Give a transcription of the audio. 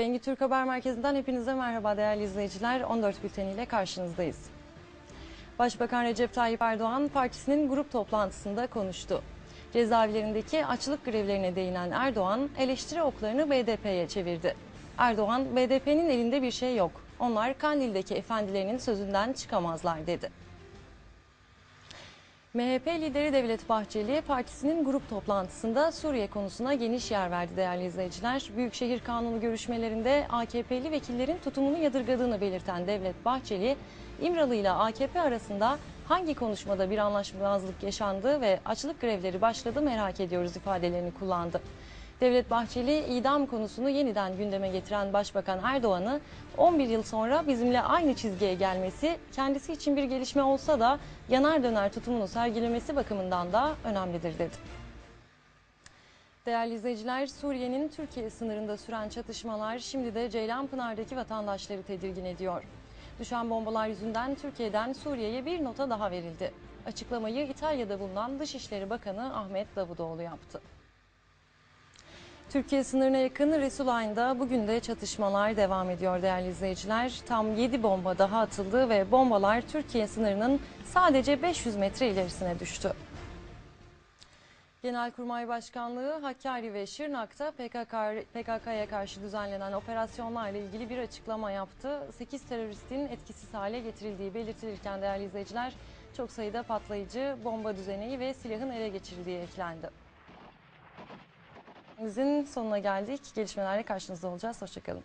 Bengi Türk Haber Merkezi'nden hepinize merhaba değerli izleyiciler. 14 bülteniyle karşınızdayız. Başbakan Recep Tayyip Erdoğan partisinin grup toplantısında konuştu. Cezaevlerindeki açlık grevlerine değinen Erdoğan eleştiri oklarını BDP'ye çevirdi. Erdoğan, BDP'nin elinde bir şey yok. Onlar Kandil'deki efendilerinin sözünden çıkamazlar dedi. MHP lideri Devlet Bahçeli partisinin grup toplantısında Suriye konusuna geniş yer verdi değerli izleyiciler. Büyükşehir Kanunu görüşmelerinde AKP'li vekillerin tutumunu yadırgadığını belirten Devlet Bahçeli, İmralı ile AKP arasında hangi konuşmada bir anlaşmazlık yaşandı ve açlık grevleri başladı merak ediyoruz ifadelerini kullandı. Devlet Bahçeli idam konusunu yeniden gündeme getiren Başbakan Erdoğan'ı 11 yıl sonra bizimle aynı çizgiye gelmesi kendisi için bir gelişme olsa da yanar döner tutumunu sergilemesi bakımından da önemlidir dedi. Değerli izleyiciler, Suriye'nin Türkiye sınırında süren çatışmalar şimdi de Ceylanpınar'daki vatandaşları tedirgin ediyor. Düşen bombalar yüzünden Türkiye'den Suriye'ye bir nota daha verildi. Açıklamayı İtalya'da bulunan Dışişleri Bakanı Ahmet Davutoğlu yaptı. Türkiye sınırına yakın Resulayn'da bugün de çatışmalar devam ediyor değerli izleyiciler. Tam 7 bomba daha atıldı ve bombalar Türkiye sınırının sadece 500 metre ilerisine düştü. Genelkurmay Başkanlığı Hakkari ve Şırnak'ta PKK, PKK'ya karşı düzenlenen operasyonlarla ilgili bir açıklama yaptı. 8 teröristin etkisiz hale getirildiği belirtilirken değerli izleyiciler çok sayıda patlayıcı, bomba düzeneği ve silahın ele geçirildiği eklendi. Bizim sonuna geldik. Gelişmelerle karşınızda olacağız. Hoşçakalın.